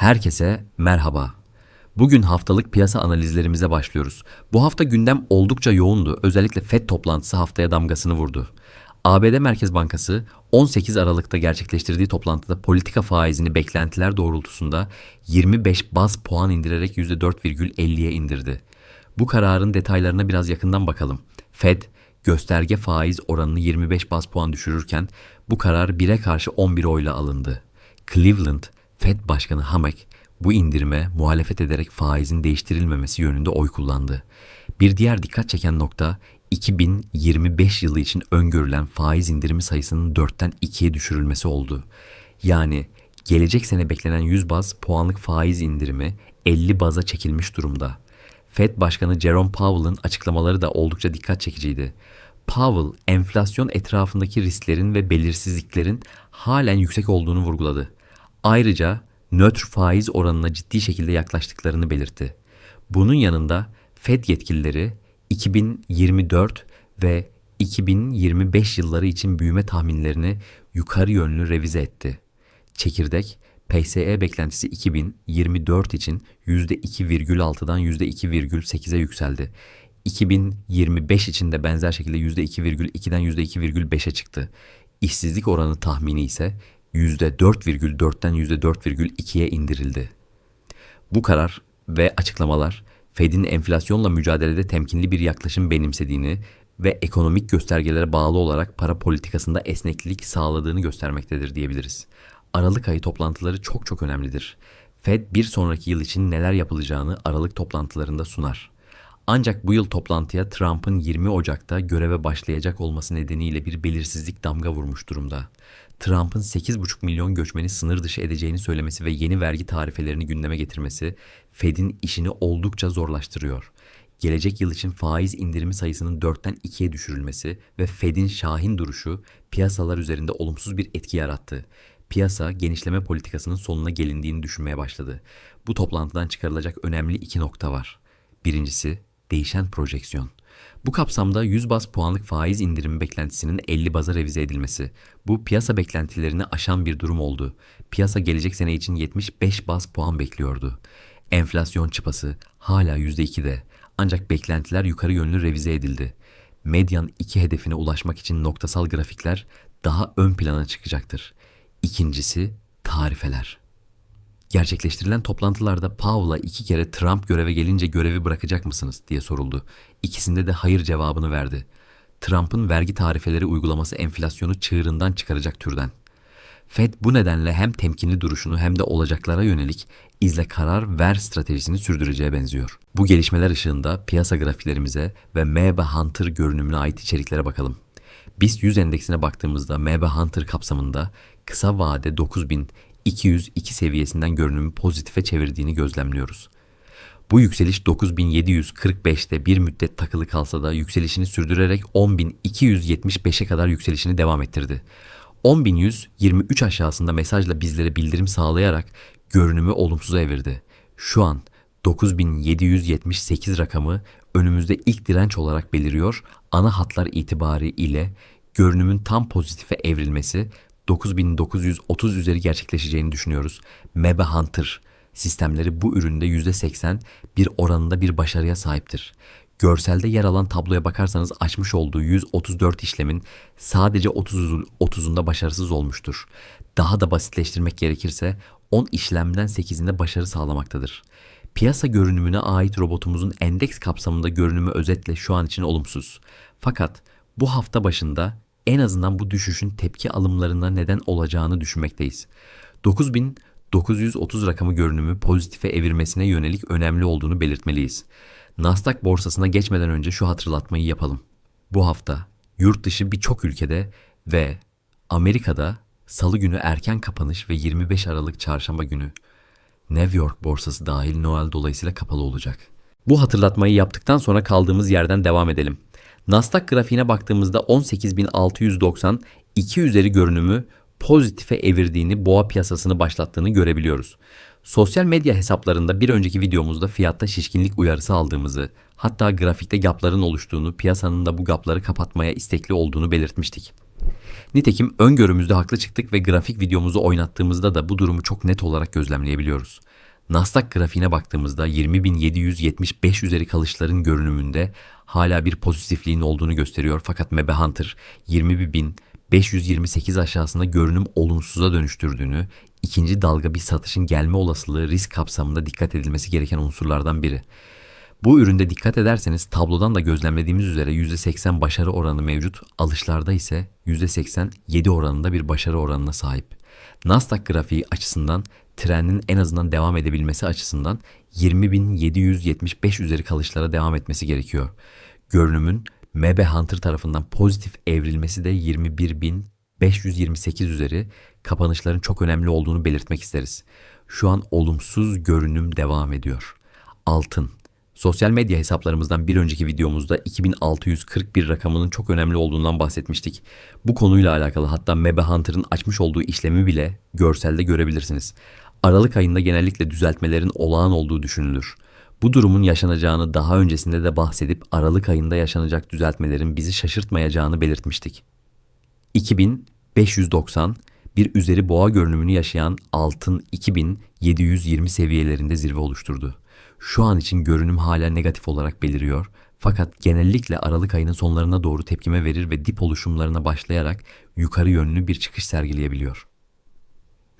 Herkese merhaba. Bugün haftalık piyasa analizlerimize başlıyoruz. Bu hafta gündem oldukça yoğundu. Özellikle FED toplantısı haftaya damgasını vurdu. ABD Merkez Bankası 18 Aralık'ta gerçekleştirdiği toplantıda politika faizini beklentiler doğrultusunda 25 baz puan indirerek %4,50'ye indirdi. Bu kararın detaylarına biraz yakından bakalım. Fed gösterge faiz oranını 25 baz puan düşürürken bu karar 1'e karşı 11 oyla alındı. Cleveland Fed Başkanı Hamek bu indirime muhalefet ederek faizin değiştirilmemesi yönünde oy kullandı. Bir diğer dikkat çeken nokta 2025 yılı için öngörülen faiz indirimi sayısının 4'ten 2'ye düşürülmesi oldu. Yani gelecek sene beklenen 100 baz puanlık faiz indirimi 50 baza çekilmiş durumda. Fed Başkanı Jerome Powell'ın açıklamaları da oldukça dikkat çekiciydi. Powell, enflasyon etrafındaki risklerin ve belirsizliklerin halen yüksek olduğunu vurguladı. Ayrıca nötr faiz oranına ciddi şekilde yaklaştıklarını belirtti. Bunun yanında Fed yetkilileri 2024 ve 2025 yılları için büyüme tahminlerini yukarı yönlü revize etti. Çekirdek PSE beklentisi 2024 için %2,6'dan %2,8'e yükseldi. 2025 için de benzer şekilde %2,2'den %2,5'e çıktı. İşsizlik oranı tahmini ise %4,4'ten %4,2'ye indirildi. Bu karar ve açıklamalar Fed'in enflasyonla mücadelede temkinli bir yaklaşım benimsediğini ve ekonomik göstergelere bağlı olarak para politikasında esneklik sağladığını göstermektedir diyebiliriz. Aralık ayı toplantıları çok çok önemlidir. Fed bir sonraki yıl için neler yapılacağını Aralık toplantılarında sunar. Ancak bu yıl toplantıya Trump'ın 20 Ocak'ta göreve başlayacak olması nedeniyle bir belirsizlik damga vurmuş durumda. Trump'ın 8,5 milyon göçmeni sınır dışı edeceğini söylemesi ve yeni vergi tarifelerini gündeme getirmesi Fed'in işini oldukça zorlaştırıyor. Gelecek yıl için faiz indirimi sayısının 4'ten 2'ye düşürülmesi ve Fed'in şahin duruşu piyasalar üzerinde olumsuz bir etki yarattı. Piyasa genişleme politikasının sonuna gelindiğini düşünmeye başladı. Bu toplantıdan çıkarılacak önemli iki nokta var. Birincisi değişen projeksiyon. Bu kapsamda 100 baz puanlık faiz indirimi beklentisinin 50 baza revize edilmesi. Bu piyasa beklentilerini aşan bir durum oldu. Piyasa gelecek sene için 75 baz puan bekliyordu. Enflasyon çıpası hala %2'de ancak beklentiler yukarı yönlü revize edildi. Medyan 2 hedefine ulaşmak için noktasal grafikler daha ön plana çıkacaktır. İkincisi tarifeler. Gerçekleştirilen toplantılarda Powell'a iki kere Trump göreve gelince görevi bırakacak mısınız diye soruldu. İkisinde de hayır cevabını verdi. Trump'ın vergi tarifeleri uygulaması enflasyonu çığırından çıkaracak türden. Fed bu nedenle hem temkinli duruşunu hem de olacaklara yönelik izle karar ver stratejisini sürdüreceğe benziyor. Bu gelişmeler ışığında piyasa grafiklerimize ve MB Hunter görünümüne ait içeriklere bakalım. BIST 100 endeksine baktığımızda MB Hunter kapsamında kısa vade 9000 202 seviyesinden görünümü pozitife çevirdiğini gözlemliyoruz. Bu yükseliş 9745'te bir müddet takılı kalsa da yükselişini sürdürerek 10275'e kadar yükselişini devam ettirdi. 10123 aşağısında mesajla bizlere bildirim sağlayarak görünümü olumsuza evirdi. Şu an 9778 rakamı önümüzde ilk direnç olarak beliriyor. Ana hatlar itibari ile görünümün tam pozitife evrilmesi 9930 üzeri gerçekleşeceğini düşünüyoruz. Mebe Hunter sistemleri bu üründe %80 bir oranında bir başarıya sahiptir. Görselde yer alan tabloya bakarsanız açmış olduğu 134 işlemin sadece 30 30'unda başarısız olmuştur. Daha da basitleştirmek gerekirse 10 işlemden 8'inde başarı sağlamaktadır. Piyasa görünümüne ait robotumuzun endeks kapsamında görünümü özetle şu an için olumsuz. Fakat bu hafta başında en azından bu düşüşün tepki alımlarına neden olacağını düşünmekteyiz. 9930 rakamı görünümü pozitife evirmesine yönelik önemli olduğunu belirtmeliyiz. Nasdaq borsasına geçmeden önce şu hatırlatmayı yapalım. Bu hafta yurt dışı birçok ülkede ve Amerika'da salı günü erken kapanış ve 25 Aralık çarşamba günü New York borsası dahil Noel dolayısıyla kapalı olacak. Bu hatırlatmayı yaptıktan sonra kaldığımız yerden devam edelim. Nasdaq grafiğine baktığımızda 18.690 2 üzeri görünümü pozitife evirdiğini, boğa piyasasını başlattığını görebiliyoruz. Sosyal medya hesaplarında bir önceki videomuzda fiyatta şişkinlik uyarısı aldığımızı, hatta grafikte gapların oluştuğunu, piyasanın da bu gapları kapatmaya istekli olduğunu belirtmiştik. Nitekim öngörümüzde haklı çıktık ve grafik videomuzu oynattığımızda da bu durumu çok net olarak gözlemleyebiliyoruz. Nasdaq grafiğine baktığımızda 20.775 üzeri kalışların görünümünde hala bir pozitifliğin olduğunu gösteriyor fakat Mebe Hunter 20.528 aşağısında görünüm olumsuza dönüştürdüğünü, ikinci dalga bir satışın gelme olasılığı risk kapsamında dikkat edilmesi gereken unsurlardan biri. Bu üründe dikkat ederseniz tablodan da gözlemlediğimiz üzere %80 başarı oranı mevcut, alışlarda ise %87 oranında bir başarı oranına sahip. Nasdaq grafiği açısından trendin en azından devam edebilmesi açısından 20.775 üzeri kalışlara devam etmesi gerekiyor. Görünümün MB Hunter tarafından pozitif evrilmesi de 21.528 üzeri kapanışların çok önemli olduğunu belirtmek isteriz. Şu an olumsuz görünüm devam ediyor. Altın Sosyal medya hesaplarımızdan bir önceki videomuzda 2641 rakamının çok önemli olduğundan bahsetmiştik. Bu konuyla alakalı hatta Mebe Hunter'ın açmış olduğu işlemi bile görselde görebilirsiniz. Aralık ayında genellikle düzeltmelerin olağan olduğu düşünülür. Bu durumun yaşanacağını daha öncesinde de bahsedip Aralık ayında yaşanacak düzeltmelerin bizi şaşırtmayacağını belirtmiştik. 2590 bir üzeri boğa görünümünü yaşayan altın 2720 seviyelerinde zirve oluşturdu. Şu an için görünüm hala negatif olarak beliriyor fakat genellikle Aralık ayının sonlarına doğru tepkime verir ve dip oluşumlarına başlayarak yukarı yönlü bir çıkış sergileyebiliyor.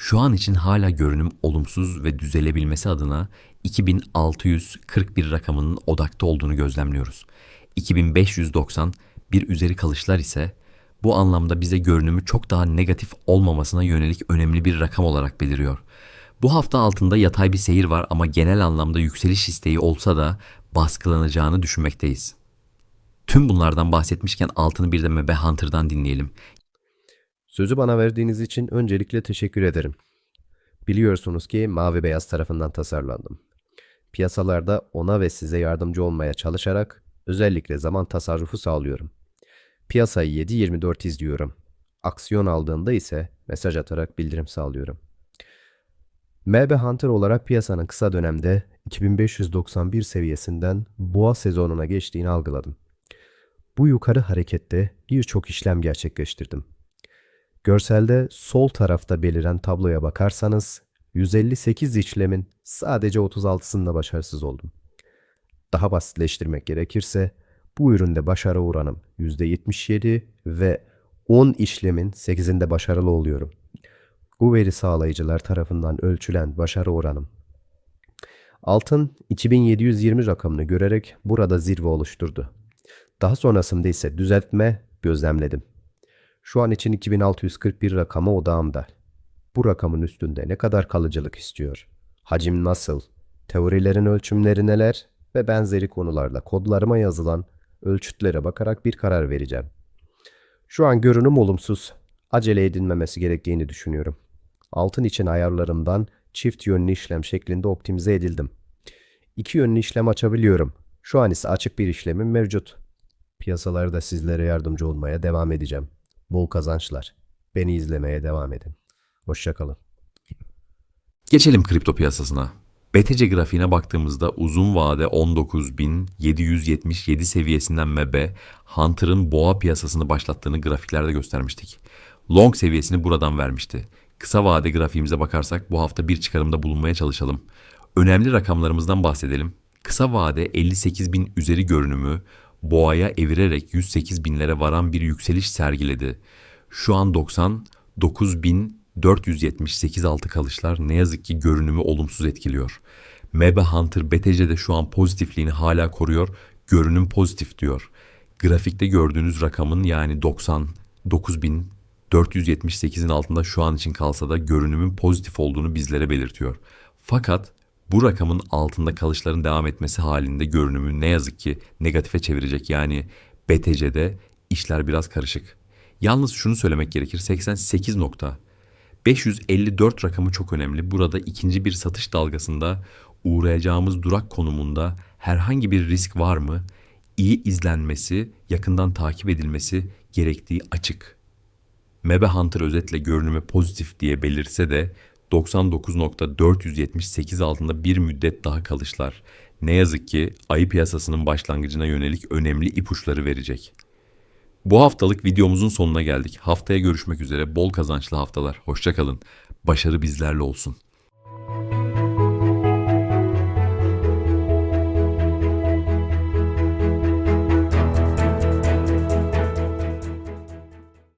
Şu an için hala görünüm olumsuz ve düzelebilmesi adına 2641 rakamının odakta olduğunu gözlemliyoruz. 2590 bir üzeri kalışlar ise bu anlamda bize görünümü çok daha negatif olmamasına yönelik önemli bir rakam olarak beliriyor. Bu hafta altında yatay bir seyir var ama genel anlamda yükseliş isteği olsa da baskılanacağını düşünmekteyiz. Tüm bunlardan bahsetmişken altını bir de Mebe Hunter'dan dinleyelim. Sözü bana verdiğiniz için öncelikle teşekkür ederim. Biliyorsunuz ki mavi beyaz tarafından tasarlandım. Piyasalarda ona ve size yardımcı olmaya çalışarak özellikle zaman tasarrufu sağlıyorum. Piyasayı 7-24 izliyorum. Aksiyon aldığında ise mesaj atarak bildirim sağlıyorum. MB Hunter olarak piyasanın kısa dönemde 2591 seviyesinden boğa sezonuna geçtiğini algıladım. Bu yukarı harekette birçok işlem gerçekleştirdim. Görselde sol tarafta beliren tabloya bakarsanız 158 işlemin sadece 36'sında başarısız oldum. Daha basitleştirmek gerekirse bu üründe başarı oranım %77 ve 10 işlemin 8'inde başarılı oluyorum. Bu veri sağlayıcılar tarafından ölçülen başarı oranım. Altın 2720 rakamını görerek burada zirve oluşturdu. Daha sonrasında ise düzeltme gözlemledim. Şu an için 2641 rakamı odağımda. Bu rakamın üstünde ne kadar kalıcılık istiyor? Hacim nasıl? Teorilerin ölçümleri neler? Ve benzeri konularla kodlarıma yazılan ölçütlere bakarak bir karar vereceğim. Şu an görünüm olumsuz. Acele edilmemesi gerektiğini düşünüyorum. Altın için ayarlarımdan çift yönlü işlem şeklinde optimize edildim. İki yönlü işlem açabiliyorum. Şu an ise açık bir işlemim mevcut. Piyasalarda sizlere yardımcı olmaya devam edeceğim. Bol kazançlar. Beni izlemeye devam edin. Hoşçakalın. Geçelim kripto piyasasına. BTC grafiğine baktığımızda uzun vade 19.777 seviyesinden MB, Hunter'ın boğa piyasasını başlattığını grafiklerde göstermiştik. Long seviyesini buradan vermişti. Kısa vade grafiğimize bakarsak bu hafta bir çıkarımda bulunmaya çalışalım. Önemli rakamlarımızdan bahsedelim. Kısa vade 58 bin üzeri görünümü boğaya evirerek 108 binlere varan bir yükseliş sergiledi. Şu an 99 bin 478 altı kalışlar ne yazık ki görünümü olumsuz etkiliyor. Mebe Hunter BTC'de şu an pozitifliğini hala koruyor, görünüm pozitif diyor. Grafikte gördüğünüz rakamın yani 99 bin 478'in altında şu an için kalsa da görünümün pozitif olduğunu bizlere belirtiyor. Fakat bu rakamın altında kalışların devam etmesi halinde görünümü ne yazık ki negatife çevirecek. Yani BTC'de işler biraz karışık. Yalnız şunu söylemek gerekir 88 nokta 554 rakamı çok önemli. Burada ikinci bir satış dalgasında uğrayacağımız durak konumunda herhangi bir risk var mı? İyi izlenmesi, yakından takip edilmesi gerektiği açık. Mebe Hunter özetle görünümü pozitif diye belirse de 99.478 altında bir müddet daha kalışlar. Ne yazık ki ayı piyasasının başlangıcına yönelik önemli ipuçları verecek. Bu haftalık videomuzun sonuna geldik. Haftaya görüşmek üzere. Bol kazançlı haftalar. Hoşçakalın. Başarı bizlerle olsun.